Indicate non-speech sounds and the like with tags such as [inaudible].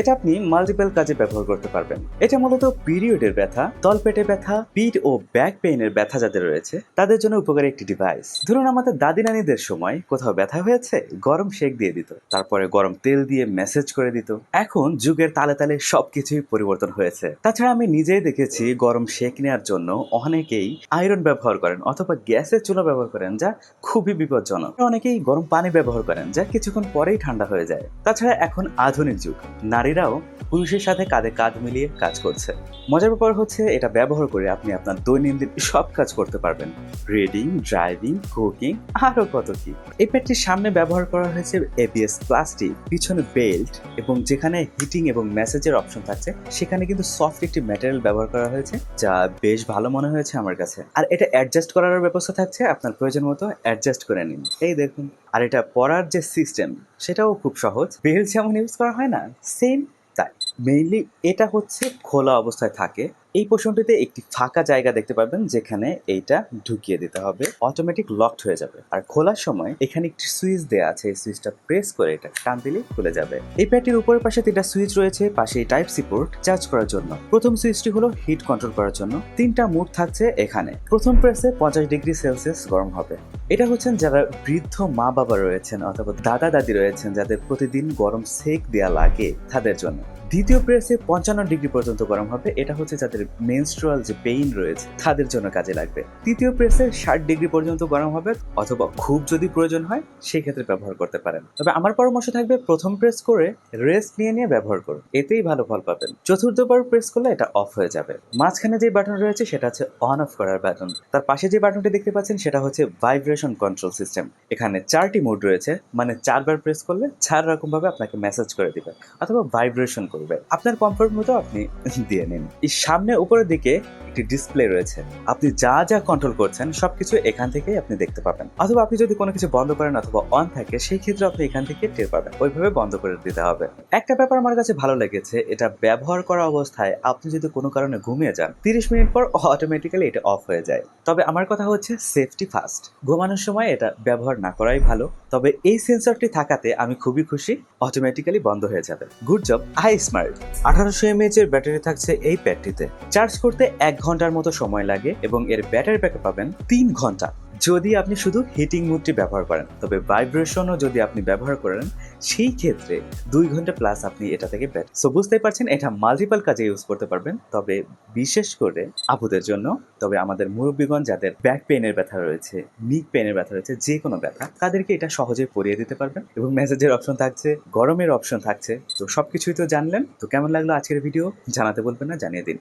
এটা আপনি মাল্টিপল কাজে ব্যবহার করতে পারবেন। এটা মূলত পিরিয়ডের ব্যথা, তলপেটে ব্যথা, পিঠ ও ব্যাক পেইনের ব্যথা যাদের রয়েছে, তাদের জন্য উপকারী একটি ডিভাইস ধরুন আমাদের দাদি নানিদের সময় কোথাও ব্যথা হয়েছে, গরম শেক দিয়ে দিত, তারপরে গরম তেল দিয়ে মেসেজ করে দিত। এখন যুগের তালে তালে সবকিছুই পরিবর্তন হয়েছে। তাছাড়া আমি নিজেই দেখেছি গরম শেক নেওয়ার জন্য অনেকেই আয়রন ব্যবহার করেন অথবা গ্যাসের চুলা ব্যবহার করেন, যা খুবই বিপজ্জনক। অনেকেই গরম পানি ব্যবহার করেন, যা কিছুক্ষণ পরেই ঠান্ডা হয়ে যায়। তাছাড়া এখন আধুনিক যুগ নারীরাও পুরুষের সাথে কাঁধে কাঁধ মিলিয়ে কাজ করছে। মজার ব্যাপার হচ্ছে, এটা ব্যবহার করে আপনি আপনার দৈনন্দিন সব কাজ করতে পারবেন। রিডিং ড্রাইভিং কুকিং আরও কত কি। এই প্যাডটির সামনে ব্যবহার করা হয়েছে এবিএস প্লাস্টিক পিছনে বেল্ট এবং যেখানে হিটিং এবং মেসেজের অপশন থাকছে, সেখানে কিন্তু সফট একটি ম্যাটেরিয়াল ব্যবহার করা হয়েছে, যা বেশ ভালো মনে হয়েছে আমার কাছে। আর এটা অ্যাডজাস্ট করার ব্যবস্থা থাকছে, আপনার প্রয়োজন মতো অ্যাডজাস্ট করে নিন। এই দেখুন, আর এটা পড়ার যে সিস্টেম সেটাও খুব সহজ। বেল যেমন ইউজ করা হয় না সেম তাই। মেইনলি এটা হচ্ছে খোলা অবস্থায় থাকে। এই পোর্শনটিতে একটি ফাঁকা জায়গা দেখতে পাবেন, যেখানে এইটা ঢুকিয়ে দিতে হবে। অটোমেটিক লকড হয়ে যাবে। আর খোলার সময় এখানে একটি সুইচ দেওয়া আছে। এই সুইচটা প্রেস করে এটা টান দিলেই খুলে যাবে। এই প্যাডটির উপরের পাশে তিনটা সুইচ রয়েছে। পাশে টাইপ সি পোর্ট চার্জ করার জন্য। প্রথম সুইচটি হলো হিট কন্ট্রোল করার জন্য। তিনটা মুড থাকছে এখানে। প্রথম প্রেসে পঞ্চাশ ডিগ্রি সেলসিয়াস গরম হবে। এটা হচ্ছেন যারা বৃদ্ধ মা বাবা রয়েছেন অথবা দাদা দাদি রয়েছেন, যাদের প্রতিদিন গরম সেক দেওয়া লাগে তাদের জন্য। দ্বিতীয় প্রেসে পঞ্চান্ন ডিগ্রি পর্যন্ত গরম হবে। এটা হচ্ছে যাদের মেনস্ট্রুয়াল যে পেইন রয়েছে, তাদের জন্য কাজে লাগবে। তৃতীয় প্রেসে ষাট ডিগ্রি পর্যন্ত গরম হবে, অথবা খুব যদি প্রয়োজন হয়, সেই ক্ষেত্রে ব্যবহার করতে পারেন। তবে আমার পরামর্শ থাকবে প্রথম প্রেস করে রেস্ট নিয়ে নিয়ে ব্যবহার করুন। এতেই ভালো ফল পাবেন। চতুর্থবার প্রেস করলে এটা অফ হয়ে যাবে। মাঝখানে যে বাটন রয়েছে, সেটা হচ্ছে অন অফ করার বাটন তার পাশে যে বাটনটি দেখতে পাচ্ছেন, সেটা হচ্ছে ভাইব্রেশন কন্ট্রোল সিস্টেম এখানে চারটি মোড রয়েছে মানে চারবার প্রেস করলে চার রকম ভাবে আপনাকে মেসেজ করে দিবে, অথবা ভাইব্রেশন করবে। আপনার কমফোর্ট মতো আপনি [laughs] দিয়ে নিন। এই সামনে উপরের দিকে একটি ডিসপ্লে রয়েছে। আপনি যা যা কন্ট্রোল করছেন, সবকিছু এখান থেকেই আপনি দেখতে পাবেন। অথবা আপনি যদি কোনো কিছু বন্ধ করেন অথবা অন থাকে, সেই ক্ষেত্রে আপনি এখান থেকে টের পাবেন। ওইভাবে বন্ধ করে দিতে হবে। একটা ব্যাপার আমার কাছে ভালো লেগেছে, এটা ব্যবহার করা অবস্থায় আপনি যদি কোনো কারণে ঘুমিয়ে যান, তিরিশ মিনিট পর অটোমেটিক্যালি এটা অফ হয়ে যায়। তবে আমার কথা হচ্ছে সেফটি ফার্স্ট ঘুমানোর সময় এটা ব্যবহার না করাই ভালো। তবে এই সেন্সরটি থাকাতে আমি খুবই খুশি অটোমেটিক্যালি বন্ধ হয়ে যাবে। গুড জব আই স্মার্ট আঠারোশো এমএএচ এর ব্যাটারি থাকছে এই প্যাডটিতে চার্জ করতে এক ঘণ্টার মতো সময় লাগে এবং এর ব্যাটারি ব্যাকআপ পাবেন তিন ঘণ্টা। যদি আপনি শুধু হিটিং মুডটি ব্যবহার করেন, তবে ভাইব্রেশনও যদি আপনি ব্যবহার করেন, সেই ক্ষেত্রে দুই ঘণ্টা প্লাস আপনি এটা থেকে ব্যাট সো বুঝতেই পারছেন, এটা মাল্টিপাল কাজে ইউজ করতে পারবেন, তবে বিশেষ করে আপুদের জন্য। তবে আমাদের মুরব্বীগণ যাদের ব্যাক পেনের ব্যথা রয়েছে নিক পেনের ব্যথা রয়েছে, যে কোনো ব্যথা, তাদেরকে এটা সহজে পরিয়ে দিতে পারবেন। এবং মেসেজের অপশন থাকছে, গরমের অপশন থাকছে। তো সব কিছুই তো জানলেন। তো কেমন লাগল আজকের ভিডিও জানাতে বলবেন না, জানিয়ে দিন।